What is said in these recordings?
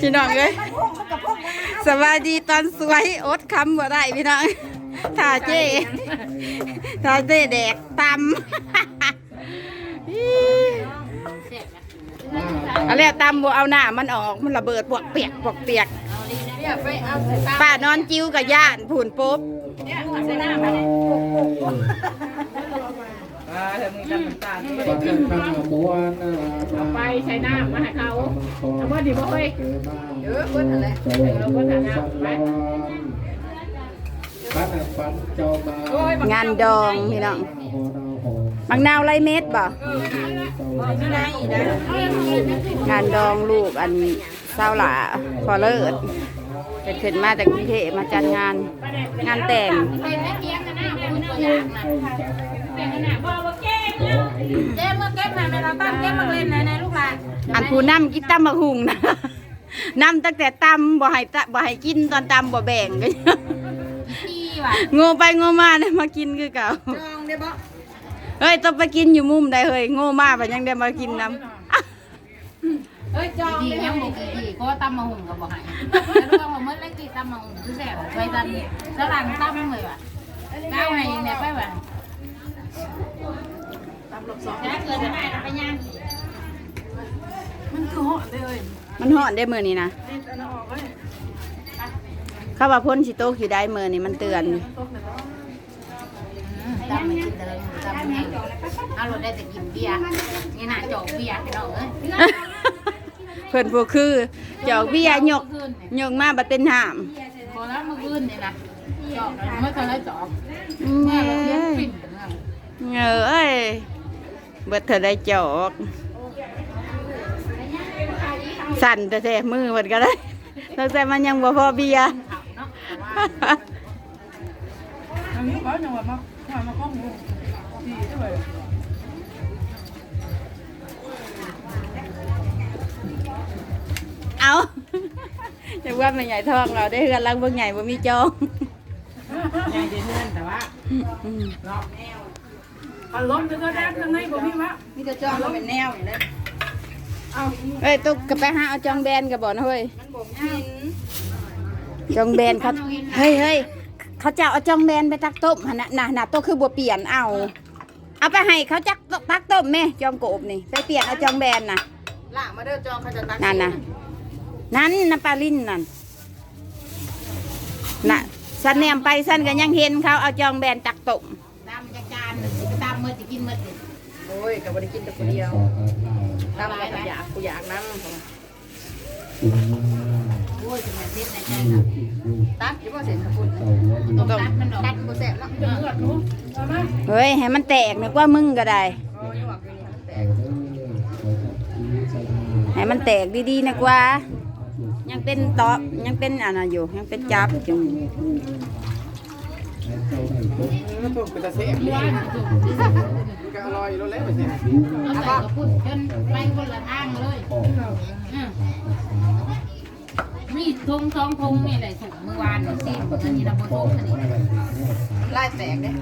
พี่น้องเอ้ยสวัสดีตอนสวยอดคำบ่ได้พี่น้องท่าเจ้ท่าเจ้แดกตำอะไรตำบ่เอาหน้ามันออกมันระเบิดปวกเปียกปวกเปียกป้านอนจิ้วกับย่านผูนปุ๊บ เธอมึงจำน้ำตาลที่ปัจจันทมวนนาไปใช้น้ำมาให้เขาเอาว่าดีบ่เฮ้ยเออเพิ่นอะไรเราก็ฐานะไปปันปันเจ้ามางานดองพี่น้องบางนาวไรเม็ดบ่งานดองลูกอันเศร้าหล่าพอเลิศเป็นขึ้นมาจากกรุงเทพมาจัดงานงานแต่ง เจ๊มาเก็บมาในเราตั้งเก็บมาเล่นในในลูกหลานอันผู้นำกินตำมะหุงนะนำตั้งแต่ตำบ่ให้ตะบ่ให้กินตอนตำบ่แบ่งกันพี่ว่ะโง่ไปโง่มาเนี่ยมากินคือเก่าจองได้บ่เฮ้ยต้องไปกินอยู่มุมใดเฮ้ยโง่มาไปยังได้มากินน้ำเฮ้ยจองดีได้ยังบ่บอกดีก็ตำมะหุ่งกับบ่หายแล้วรู้ว่าเมื่อไรกี่ตำมะหุ่งคือแซ่บไปตันสลังตำเลยว่ะก้าวให้เนี่ยไปว่ะ ตำหลบสองแล้วเกิดจะได้ไปยังมันคือหอดเลยมันห่อนได้มือนี้นะเข้าว่าพ่นสิโตกอยู่ได้มือนี่มันเตือนตำไม่กินเดิมตำแห้งเอาเราได้แต่กินเบียร์นี่น่าจอกเบียร์พี่น้องเอ้ยเพิ่นพวกคือจอกเบี้ยหยกหยกมาบัดเป็นหามพอแล้วมาขึ้นเนี่ยนะจอกไม่เคยได้จอกแม่แม่เราเลี้ยงปิ่น เงอเอ้ยเบิดเธอได้จอกสั่นแต่แท้มือมันก็ได้ตั้งแต่มันยังบ่พอเบียร์เนาะอันนี้เขาจังหวะมามามาข้องหูดีด้วยเอาจะว่ามันใหญ่ทองเราได้เฮือนหลังเบิ่งใหญ่บ่มีจองยายเดินเงินแต่ว่าอืมเนาะ อารมณ์จะก็ได้ทั้งในบ่มีวะมีแต่จองมันเป็นแนวอยู่เลยเอ้ยตุ๊กกะไปหาเอาจองแบนกับบ่นะเฮ้ยมันบ่กินจองแบนเขาเฮ้ยเฮ้ยเขาจะเอาจองแบนไปตักต้มหั่นน่ะน่ะน่ะโตคือบ่เปลี่ยนเอา เอาไปให้เขาจักตักต้มแม่จองโกบนี่ไปเปลี่ยนเอาจองแบนน่ะล่างมาเด้อจองเขาจะตักนั่นน่ะนั่นน้ำปลาลิ้นนั่นน่ะสันแนมไปสันก็ยังเห็นเขาเอาจองแบนตักต้มตำจะจาน ตำเมื่อจะกินเมื่อโอ้ยก็บ่ได้กินแต่คนเดียวสองพันห้าตามก็อยากกูอยากนั่งอืมโอ้ยจะมาเทศในใจอยู่นะที่อยู่ตัดอยู่บ่เสร็จคุณเต่าหัวอยู่ต้องตัดมันดอกตัดบ่แซ่บเนาะเลือดรู้มามาเฮ้ยให้มันแตกนึกว่ามึงก็ได้โอ้ยหวักอยู่นี่แต่เต่าเด้อขอจับที่ใจดีให้มันแตกดีๆนะกว่า ยังเป็นตอบยังเป็นอันนั้นอยู่ยังเป็นจับอยู่ ถูกเป็นตะเสียบเลยก็อร่อยแล้วแหละไปเนี่ยเอาใส่กระปุกจนไปคนละทางเลยอืมมีทงสองทงนี่แหละสุกเมื่อวานนี่สิอันนี้เราบนทงอันนี้ลายแตกเนี่ย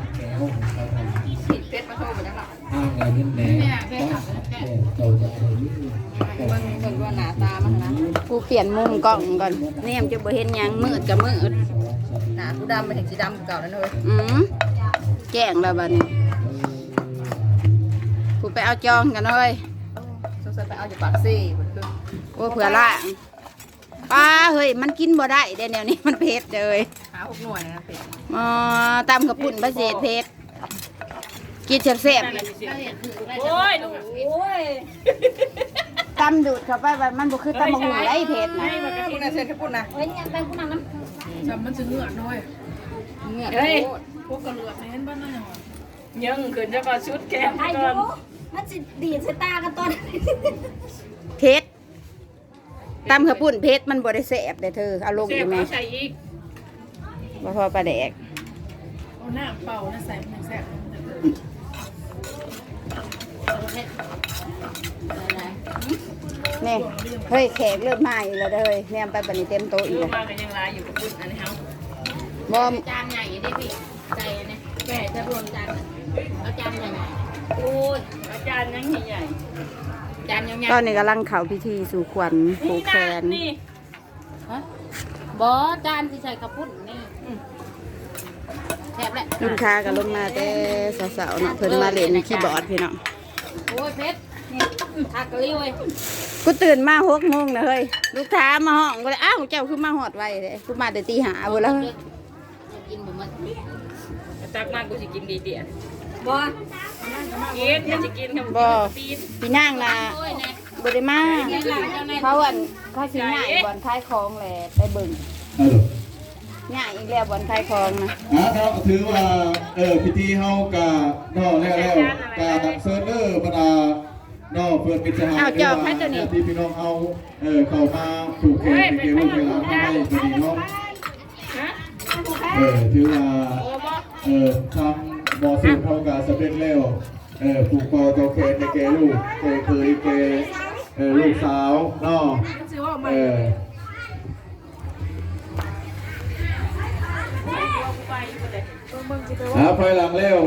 ผิดเป็ดมาโทรบ่จังหรอ อ้างอะไรนิดแหน่เนี่ยแค่ขับแค่เจ้าจะเอาลิ้นเบิ่งเบิ่งว่าหน้าตามันนะกูเปลี่ยนมุมกล้องก่อนเนี่ยมันจะบ่เห็นหยังมืดกับมืดหน้ากูดำไปถึงสีดำเก่านั่นเลยอืมแจ้งแล้วบัดนี้กูไปเอาจองกันเลยสงสัยไปเอาอยู่ปากซี่โอ้เผื่อล่างป้าเฮ้ยมันกินบ่ได้เดี๋ยวนี้มันเผ็ดเลยหาหกหน่วยนะเป็ดอ๋อตำกับปุ่นบะเศษเผ็ด กินแซ่บโอ้ยลูกๆตำดูดเข้าไปว่ามันบ่คือตำมะหุ่งไรเผ็ดนะพูดนะเชิญแค่พูดนะเฮ้ยยังไปคุณนั่งน้ำจำมันจะเหงื่อน้อยเงื่อนเฮ้ยโคตรพวกกระเหลือกเห็นบ้านนั่นยังยังขึ้นจะมาชุดแก้มอาก่อยุนมันสิดีดสตากันตอนเผ็ดตำกับปุ่นเผ็ดมันบ่ได้แซ่บเด้อเธอเอาลงเสีอยยู่บแม่เอาใส่อีกบ่พอปลาแดกเอาหน้าเป่านะใส่มันแซ่บ นี่เฮ้ยแขกเริ่มมาอีกแล้วเด้อเฮ้ยแนมไปบัดนี้เต็มโต๊ะอีกรู้แล้วมากันยังลายอยู่กับปุ่นอันนี้เฮาบ่จานใหญ่ได้พี่ใจเนี่ยแก่จะรวมจานเอาจานใหญ่โอ้ยอาจารย์ยังใหญ่จจานยาวตอนนี้กำลังเข้าพิธีสู่ขวัญผูกแขนนี่ฮะบอจานที่ใส่กระปุ้นนี่แซ่บแหละลูกค้าก็ลงมาแต่สาวๆเนาะเพิ่นมาเล่นคีย์บอร์ดพี่น้องโอ้ยเพชรนี่ ทักกะลิ้วเว้ยกูตื่นมาหกโมงนะเฮ้ยลูกค้ามาห้องก็เลยอ้าวเจ้าคือมาหอดไวเลยกูมาแต่ตีหาเวแล้วกินบ่หมดตักมากกูสิกินดีเดียบ่กินจะกินครับบ่ตีนพี่นางนะโอ้ยแน่บ่ได้มาเนี่ยหลังเจ้าแน่เขาอันเขาสิง่ายบอนท้ายคลองแหละไปเบิ่งเออง่ายอีกแล้วบอนท้ายคลองนะอะเราถือว่าเออพิธีเฮากะนอกแล้วแล้วกะดักเซิร์ฟเวอร์บรรดา นอกเพื่อนมิตรสหายที่พี่น้องเฮาเออเข้ามาผูกแขนในเกมเวลาให้พอดีเนาะฮะเออถือว่าโอ้บ่เออทำบอสูเท่ากับสำเร็จแล้วเออผูกคอตัวแขนในแกลูกเคยเคยแกเออลูกสาวเนาะเออหาภายหลังแล้ว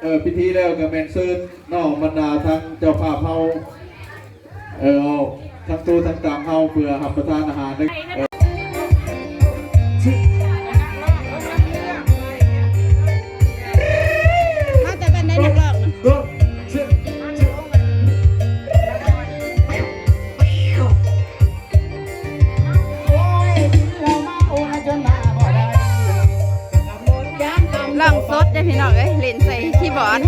เออพิธีแล้วกับแมนซึนเนาะบรรดาทั้งเจ้าภาพเฮาเออทั้งตู้ทั้งตามเฮาเพื่อรับประทานอาหารได้ อ้ยเล่นใส่คีย์บอร์ด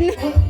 บอกกิน